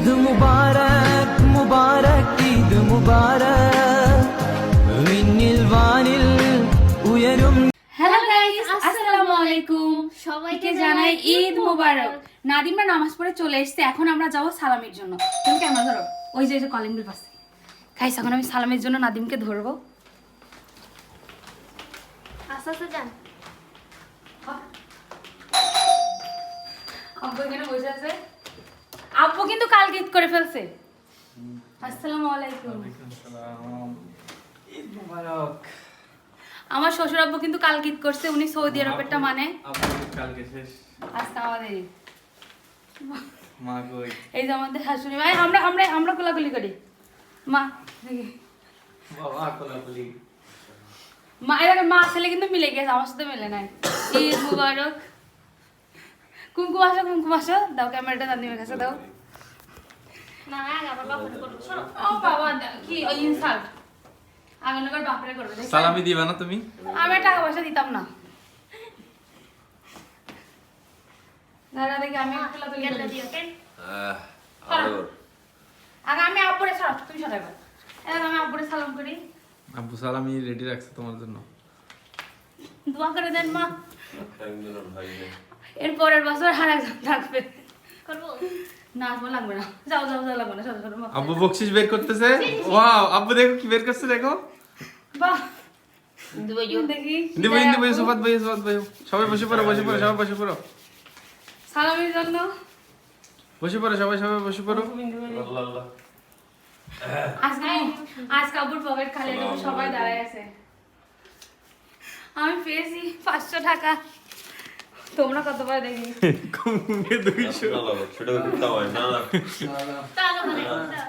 ঈদ മുബാരക് മുബാരക് ঈদ മുബാരക് വിണ്ണിൽ വാനിൽ ഉയരും হ্যালো গাইস আসসালামু আলাইকুম সবাইকে সবাইকে জানাই ঈদ মোবারক নাদিমরা নামাজ পড়ে চলে এসেছে এখন আমরা যাব সালামের জন্য তুমি ক্যামেরা ধরো ওই যে ওই যে কলিং বেল পাশে গাইস এখন আমি সালামের জন্য নাদিমকে ধরবো আস্তে আস্তে যান আব্বু এখানে বসে আছে আব্বু কিন্তু কাল গীত করে ফেলছে। আসসালামু আলাইকুম। ঈদ মুবারক। আমার শ্বশুর আব্বু কিন্তু কাল গীত করছে উনি সৌদি আরবেরটা মানে। আপনাদের কালকে শেষ। আজকে আমাদের মা কই? এই যে আমাদের শাশুড়ি ভাই আমরা আমরা আমরা কোলাকুলি করি। মা বাবা কোলাকুলি। মা এরকম মা ছেলে কিন্তু মিলে গেছে আমার সাথে মিলে নাই। ঈদ মুবারক। কুমকুম আসো কুমকুম আসো দাও ক্যামেরাটা কাছে দাও। না আগে আবার বাপরে করব শোনো। ও বাবা কি ইনসাল্ট আগামী বাপরে করবে সালামি দিবা না তুমি? আমি টাকা পয়সা দিতাম না। দেখি আমি দিও আগে আমি তুমি সরাইবা। এবার আমি আব্বুরে সালাম করি। আব্বু সালামি রেডি রাখছে তোমার জন্য। দোয়া করে দেন মা। এর পরের বছর আর একজন থাকবে। করব? না আসব লাগবে না। যাও যাও যাও লাগবে না সরো সরো আব্বু বকশিস বের করতেছে? ওয়াও আব্বু দেখো কি বের করছে দেখো। বাহ। দেখি। দিব ইন্দি বই সুফাত বই সুফাত বই। সবাই বসে পড়ো বসে পড়ো সবাই বসে পড়ো। সালামের জন্য। বসে পড়ো সবাই সবাই বসে পড়ো। আজকে আজকে আব্বুর পকেট খালি সবাই দাঁড়ায় আছে। আমি পেয়েছি পাঁচশো টাকা। তোমরা কত পারে দেখি? কমে দুইশো। সেটা করতে হয় না না না না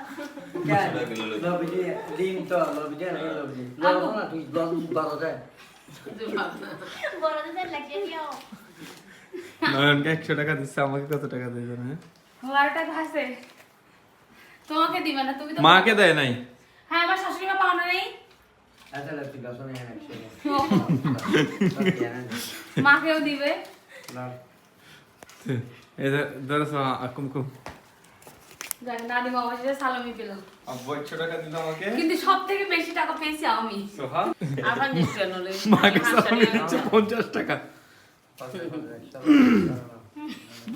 নয়নকে একশো টাকা দিচ্ছে আমাকে কত টাকা দিয়ে জানো? হ্যাঁ বারো তোমাকে দিবে না তুমি মাকে দেয় নাই। হ্যাঁ আমার শাশুড়ি মা পাওনা নেই। আচ্ছা মাকেও দিবে। ধরো কুম পঞ্চাশ টাকা।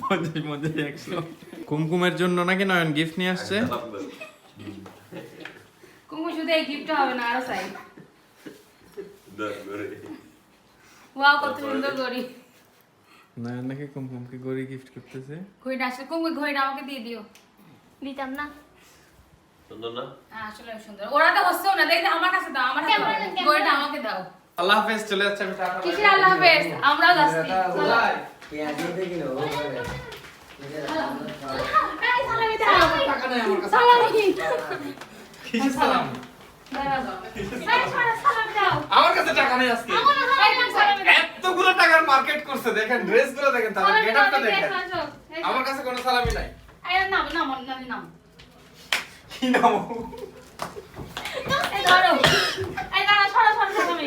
পঞ্চাশ পঞ্চাশ একশো। কুমকুমের জন্য নাকি নয়ন গিফট নিয়ে আসছে? কুমু শুধু এই গিফটটা হবে না আরও চাই। ওয়াও কত সুন্দর ঘড়ি। নাকি কুমকুমকে গড়ি গিফট করতেছে। ঘড়িটা আসলে কুমু ঘড়িটা আমাকে দিয়ে দিও। দিতাম না। সুন্দর না? হ্যাঁ, আসলে সুন্দর। ওরা তো হচ্ছেও না দেখতে আমার কাছে দাও আমার কাছে। ঘড়িটা আমাকে দাও। আল্লাহ হাফেজ চলে যাচ্ছে আমি টাটা কিসের আল্লাহ হাফেজ? আমরাও যাচ্ছি। চলো। পেঁয়াজি দেখি না ও দাও। আমার কাছে টাকা নেই আজকে এই নাও সালামি দাও। এতগুলো টাকার মার্কেট করছে দেখেন ড্রেসগুলো দেখেন তাদের সালামি গেট আপটা দেখেন। আমার কাছে কোনো সালামি নাই। এই নাম নাম নাম নাম কি নাম? এই ধরো এই দাঁড়া সরা সরা সালামি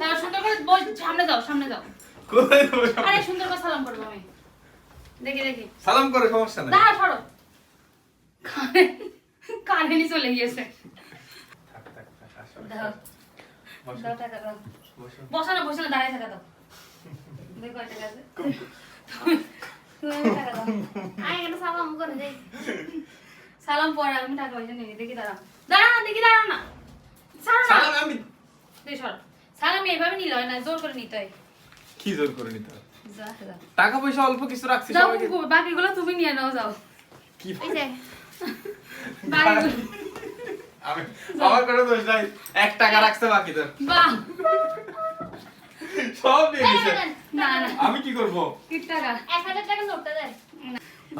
দাঁড়া সুন্দর করে বল সামনে যাও সামনে যাও। কোথায় আরে সুন্দর করে সালাম করব আমি। দেখি দেখি। সালাম করে সমস্যা নাই। দাঁড়া সরো। কানে কানে নিয়ে চলে গিয়েছে। থাক, থাক, থাক, আসো, দাও দাও টাকা দাও। বসো। বসো না বসো না দাঁড়ায় থাকা দাও। সালাম করে দেই। সালাম পরে আমি টাকা পয়সা নিয়ে দেখি দাঁড়া। দাঁড়া না দেখি দাঁড়া না। সালাম। সালাম আমি সালাম এভাবে নিলে হয় না জোর করে নিতে হয়। কি জোর করে নিতে হবে? যা যা। টাকা পয়সা অল্প কিছু রাখছি বাকিগুলো তুমি নিয়ে নাও যাও। কি এই যে। বাকিগুলো আমি আমার কোনো দোষ নাই। এক টাকা রাখছে বাকি তোর সব দিয়ে দিছে না না আমি কি করব?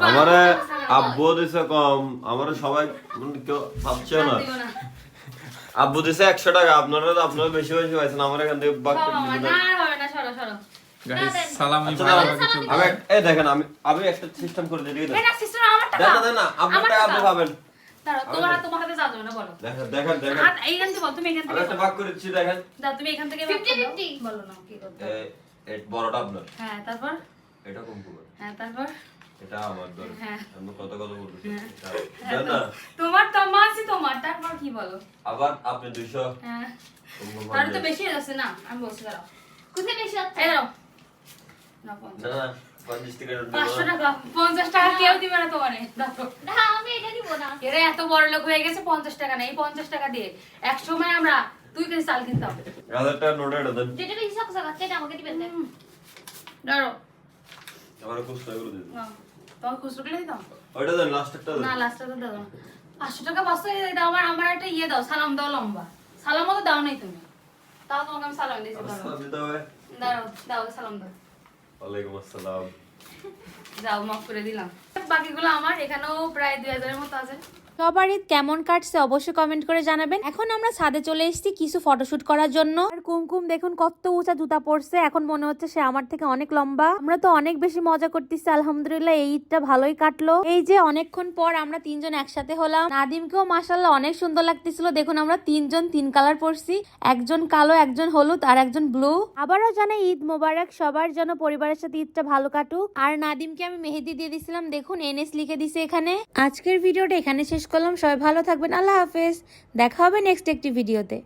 আমারে আব্বু দিছে কম। আমারে সবাই কেউ ভাবছে না। আব্বু দিছে একশো টাকা। আপনারা আপনারা বেশি বেশি পাইছেন। আমার এখান থেকে বাক আচ্ছা, দেখেন আমি আমি একটা সিস্টেম করে দিই এই না সিস্টার আমার টাকা। দেন না দেন না আপনার আমার টাকা আপনি টাকা। পাবেন। দাঁড়াও তোমার হাত- তোমার হাতে যাও না বলো। দেখেন দেখেন দেখেন। হাত এইখান থেকে বল তুমি এখান আমি থেকে একটা বলো। ভাগ করে দিচ্ছি দেখেন দাও তুমি এখান থেকে 50-50 বলো না কি করতে হবে। এই এই বড়টা আপনার? হ্যাঁ তারপর? এটা হ্যাঁ তারপর? এটা আমার দর হ্যাঁ। আমি কত কথা বলতেছি এটা- না, না তোমার তোমার আছে তোমার তারপর কি বলো? আবার আপনি দুইশো? হ্যাঁ। কুমকুম তাহলে তো বেশি হয়ে যাচ্ছে না আমি বলছি দাঁড়াও। কোথায় বেশি দাঁড়াও। না টাকা। টাকা পঞ্চাশ টাকা কেউ দিবে না তোমারে না আমি এটা নিব না। এরা এত বড় লোক হয়ে গেছে পঞ্চাশ টাকা নেই পঞ্চাশ টাকা দিয়ে এক সময় আমরা তুই কেজি চাল কিনতাম। এটা দেন। আমাকে দিবেন ধরো আমার খুচরা দিন তোমার খুচরো কিনে দিতাম ওইটা দেন লাস্ট একটা না দাও পাঁচশো টাকা পাঁচশো দাও আমার আমার একটা ইয়ে দাও সালাম দাও লম্বা সালাম তো দাও নাই তুমি তাও তোমাকে আমি সালাম দিয়েছি হবে দাও সালাম দাও ওয়ালাইকুম আসসালাম যাও মাফ করে দিলাম বাকিগুলো আমার এখানেও প্রায় দুই হাজারের মতো আছে সবার ঈদ কেমন কাটছে অবশ্যই কমেন্ট করে জানাবেন। এখন আমরা ছাদে চলে এসেছি কিছু ফটোশুট করার জন্য। আর কুমকুম, দেখুন কত উঁচা জুতা পরছে। এখন মনে হচ্ছে সে আমার থেকে অনেক লম্বা। আমরা তো অনেক বেশি মজা করতেছি, আলহামদুলিল্লাহ এই ঈদটা ভালোই কাটলো। এই যে অনেকক্ষণ পর আমরা তিনজন একসাথে হলাম। নাদিমকেও মাসাল্লাহ অনেক সুন্দর লাগতেছিল। দেখুন আমরা তিনজন তিন কালার পরছি। একজন কালো, একজন হলুদ আর একজন ব্লু আবারও জানাই ঈদ মোবারক। সবার জন্য পরিবারের সাথে ঈদটা ভালো কাটুক। আর নাদিমকে আমি মেহেদি দিয়ে দিছিলাম। দেখুন এনএস লিখে দিছে এখানে। আজকের ভিডিওটা এখানে শেষ করলাম সবাই ভালো থাকবেন আল্লাহ হাফেজ। দেখা হবে নেক্সট একটি ভিডিওতে